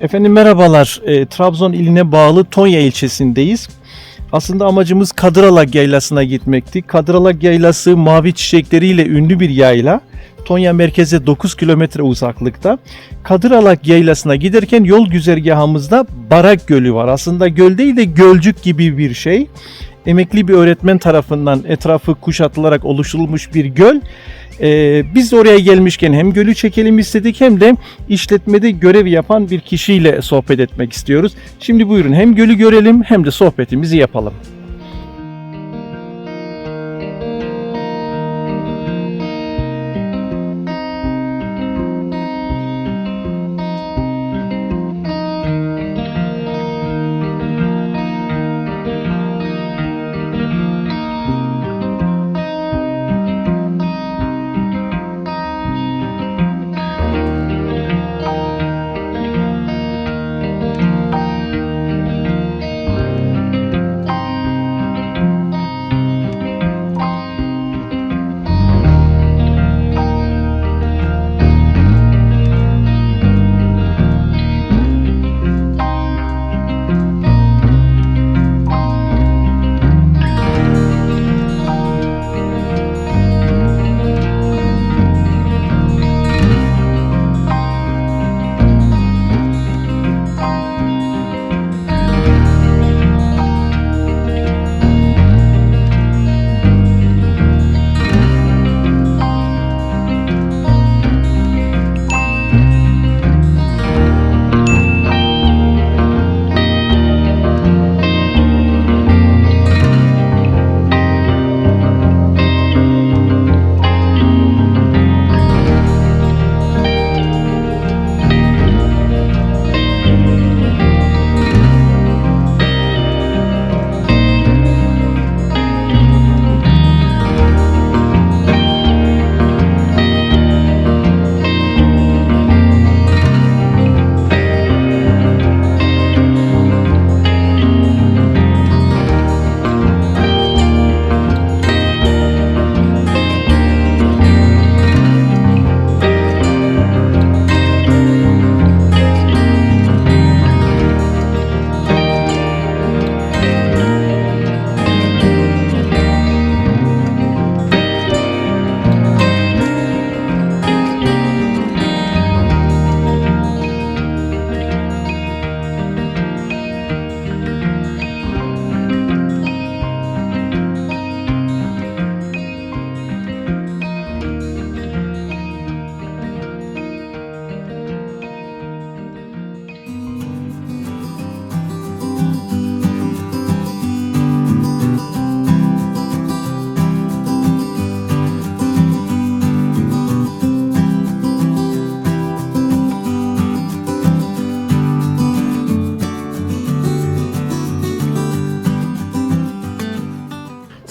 Efendim merhabalar. E, Trabzon iline bağlı Tonya ilçesindeyiz. Aslında amacımız Kadıralak Yaylası'na gitmekti. Kadıralak Yaylası mavi çiçekleriyle ünlü bir yayla. Tonya merkeze 9 kilometre uzaklıkta. Kadıralak Yaylası'na giderken yol güzergahımızda Barak Gölü var. Aslında göl değil de gölcük gibi bir şey. Emekli bir öğretmen tarafından etrafı kuşatılarak oluşturulmuş bir göl. Ee, biz oraya gelmişken hem gölü çekelim istedik hem de işletmede görev yapan bir kişiyle sohbet etmek istiyoruz. Şimdi buyurun hem gölü görelim hem de sohbetimizi yapalım.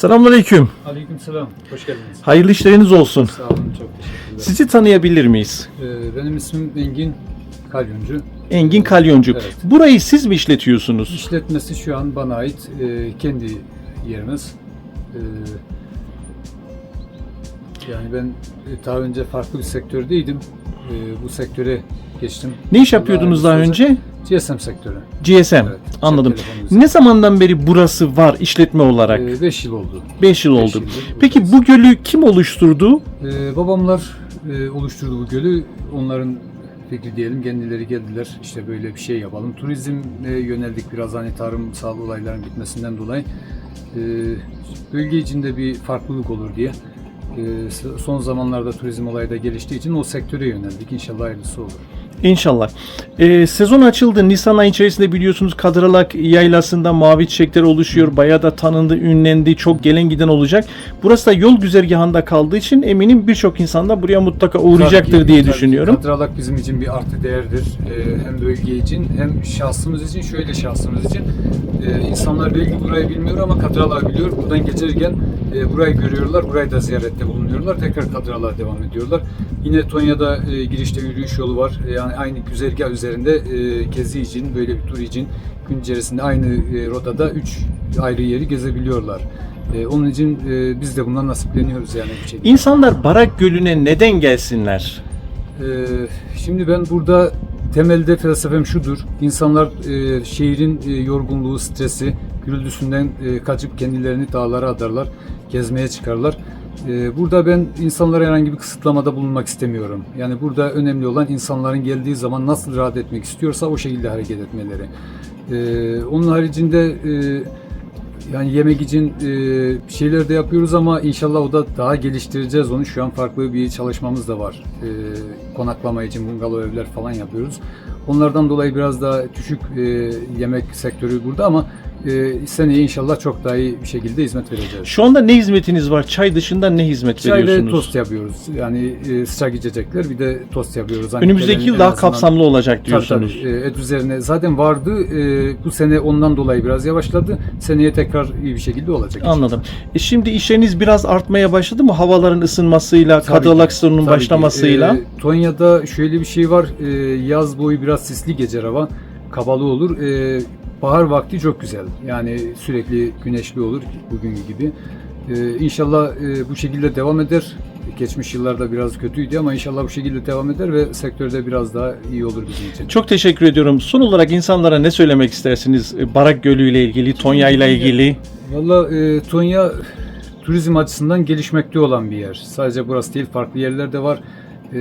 Selamünaleyküm. Aleykümselam. Hoş geldiniz. Hayırlı işleriniz olsun. Sağ olun. Çok teşekkürler. Sizi tanıyabilir miyiz? Ee, benim ismim Engin Kalyoncu. Engin Kalyoncu. Evet. Burayı siz mi işletiyorsunuz? İşletmesi şu an bana ait. Ee, kendi yerimiz. Ee, yani ben e, daha önce farklı bir sektördeydim. Ee, bu sektöre geçtim. Ne iş yapıyordunuz daha önce? GSM sektörü. GSM. Evet, Anladım. Ne zamandan beri burası var işletme olarak? 5 yıl oldu. 5 yıl beş oldu. yıldır Peki bu gölü kim oluşturdu? Ee, babamlar e, oluşturdu bu gölü. Onların fikri diyelim kendileri geldiler. İşte böyle bir şey yapalım. Turizme yöneldik biraz hani tarımsal olayların bitmesinden dolayı. Ee, bölge içinde bir farklılık olur diye. Ee, son zamanlarda turizm olayı da geliştiği için o sektöre yöneldik. İnşallah hayırlısı olur. İnşallah. Ee, sezon açıldı. Nisan ayı içerisinde biliyorsunuz Kadıralak Yaylası'nda mavi çiçekler oluşuyor. Bayağı da tanındı, ünlendi. Çok gelen giden olacak. Burası da yol güzergahında kaldığı için eminim birçok insan da buraya mutlaka uğrayacaktır Tabii ki- diye tabii ki düşünüyorum. Kadralak bizim için bir artı değerdir. Ee, hem bölge için hem şahsımız için şöyle şahsımız için. Ee, insanlar belki burayı bilmiyor ama Kadralak biliyor. Buradan geçerken e, burayı görüyorlar. Burayı da ziyarette bulunuyorlar. Tekrar Kadralak'a devam ediyorlar. Yine Tonya'da e, girişte yürüyüş yolu var. E, yani aynı güzergah üzerinde e, gezi için, böyle bir tur için gün içerisinde aynı e, rotada 3 ayrı yeri gezebiliyorlar. E, onun için e, biz de bundan nasipleniyoruz yani bu şekilde. İnsanlar Barak Gölü'ne neden gelsinler? Ee, şimdi ben burada temelde felsefem şudur. İnsanlar e, şehrin e, yorgunluğu, stresi, gürültüsünden e, kaçıp kendilerini dağlara adarlar, gezmeye çıkarlar. E, burada ben insanlara herhangi bir kısıtlamada bulunmak istemiyorum. Yani burada önemli olan insanların geldiği zaman nasıl rahat etmek istiyorsa o şekilde hareket etmeleri. E, onun haricinde e, yani yemek için e, şeyler de yapıyoruz ama inşallah o da daha geliştireceğiz onu. Şu an farklı bir çalışmamız da var. E, konaklama için bungalov evler falan yapıyoruz. Onlardan dolayı biraz daha düşük e, yemek sektörü burada ama e, seneye inşallah çok daha iyi bir şekilde hizmet vereceğiz. Şu anda ne hizmetiniz var? Çay dışında ne hizmet Çay ve veriyorsunuz? tost yapıyoruz. Yani e, sıcak içecekler bir de tost yapıyoruz. Hani Önümüzdeki yıl daha azından- kapsamlı olacak Tabii diyorsunuz. tabii. E, et üzerine zaten vardı. E, bu sene ondan dolayı biraz yavaşladı. Seneye tekrar iyi bir şekilde olacak. Anladım. E şimdi işleriniz biraz artmaya başladı mı? Havaların ısınmasıyla, Tabii tabii başlamasıyla. ki. E, Tonya'da şöyle bir şey var. E, yaz boyu biraz sisli geçer hava. Kabalı olur. E, bahar vakti çok güzel. Yani sürekli güneşli olur bugün gibi. E, inşallah e, bu şekilde devam eder. Geçmiş yıllarda biraz kötüydü ama inşallah bu şekilde devam eder ve sektörde biraz daha iyi olur bizim için. Çok teşekkür ediyorum. Son olarak insanlara ne söylemek istersiniz? E, Barak Gölü ile ilgili, Tonya ile ilgili. Valla e, Tonya turizm açısından gelişmekte olan bir yer. Sadece burası değil farklı yerler de var. E,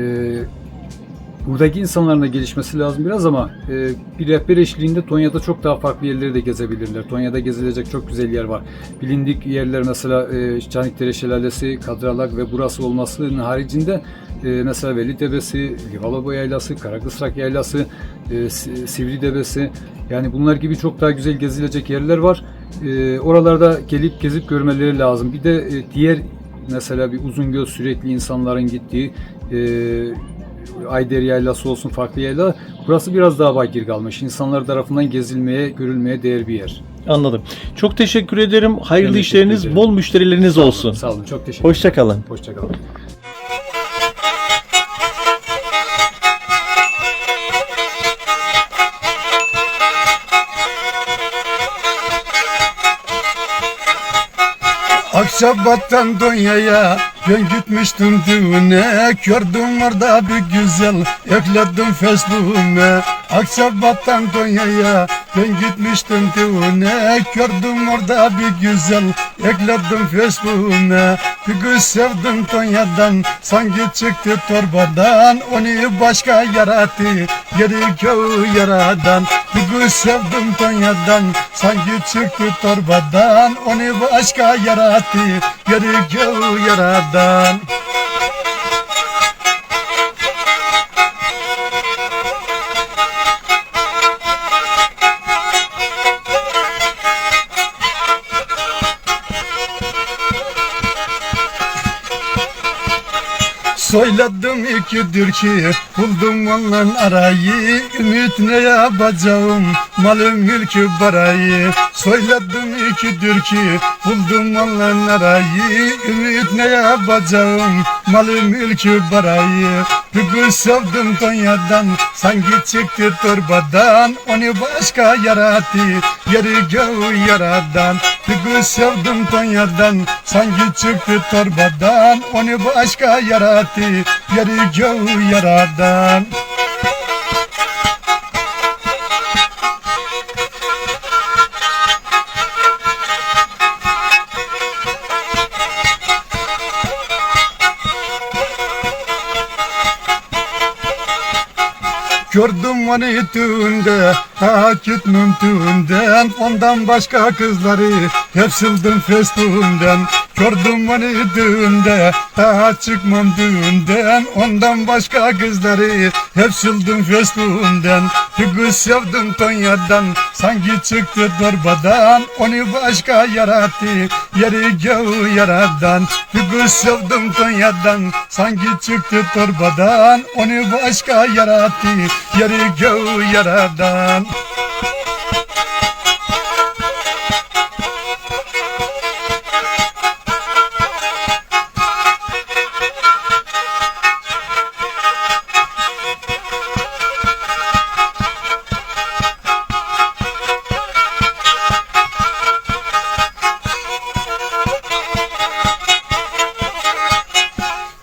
buradaki insanların da gelişmesi lazım biraz ama e, bir rehber eşliğinde Tonya'da çok daha farklı yerleri de gezebilirler. Tonya'da gezilecek çok güzel yer var. Bilindik yerler mesela e, Canikdere Şelalesi, Kadralak ve burası olmasının haricinde e, mesela Veli Debesi, Livalabo Yaylası, Karakısrak Yaylası, e, Si- Sivri Debesi yani bunlar gibi çok daha güzel gezilecek yerler var. E, oralarda gelip gezip görmeleri lazım. Bir de e, diğer mesela bir Uzungöl sürekli insanların gittiği e, Ayder Yaylası olsun farklı yayla. Burası biraz daha bakir kalmış. İnsanlar tarafından gezilmeye, görülmeye değer bir yer. Anladım. Çok teşekkür ederim. Hayırlı Ben teşekkür işleriniz, ederim. bol müşterileriniz olsun. Sağ olun. Çok teşekkür Hoşça kalın. Hoşça kalın. Akçabat'tan Donya'ya ben gitmiştim düğüne Gördüm orada bir güzel ekledim Facebook'uma Akçabat'tan Donya'ya ben gitmiştim düğüne Gördüm orada bir güzel ekledim Facebook'uma Bir kız sevdim Tonya'dan sanki çıktı torbadan. Onu başka yarattı geri köy yaradan. Bir kız sevdim Tonya'dan sanki çıktı torbadan. Onu başka yarattı geri köy yaradan Söyledim ikidir ki buldum onların arayı. Ümit ne yapacağım malım mülkü barayı. Söyledim ikidir ki buldum onların arayı. Ümit ne yapacağım malım mülkü barayı Kız sevdim Tonya'dan sanki çıktı torbadan. Onu başka yarattı yeri göğü yaradan. Kız sevdim Tonya'dan sanki çıktı torbadan. Onu başka yarattı yeri göğü yaradan Gördüm onu düğünde, daha gitmem düğünden Ondan başka kızları hep sildim Facebook'umdan Gördüm onu düğünde, daha çıkmam düğünden. Ondan başka kızları hep sildim Facebook'umdan Bir kız sevdim Tonya'dan, sanki çıktı torbadan. Onu başka yarattı, yeri göğü yaradan. Bir kız sevdim Tonya'dan, sanki çıktı torbadan. Onu başka yarattı, yeri göğü yaradan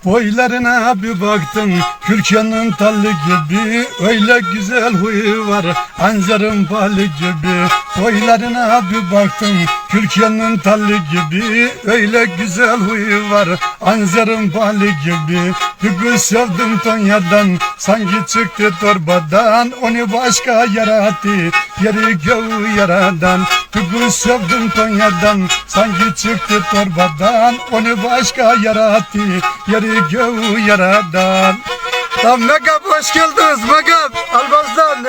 Boylarına bir baktım Kürkanın tallı gibi. Öyle güzel huyu var Ancarın balı gibi Boylarına bir baktım. Kürkanın tallı gibi Öyle güzel huyu var. Ancarın balı gibi Bir kız sevdim Tonya'dan Sanki çıktı torbadan Onu başka yarattı Yeri göğü yaradan Bir kız sevdim Tonya'dan Sanki çıktı torbadan Onu başka yarattı Yeri göğü yaradan. Lan Megap hoş geldiniz Megap. Albazdan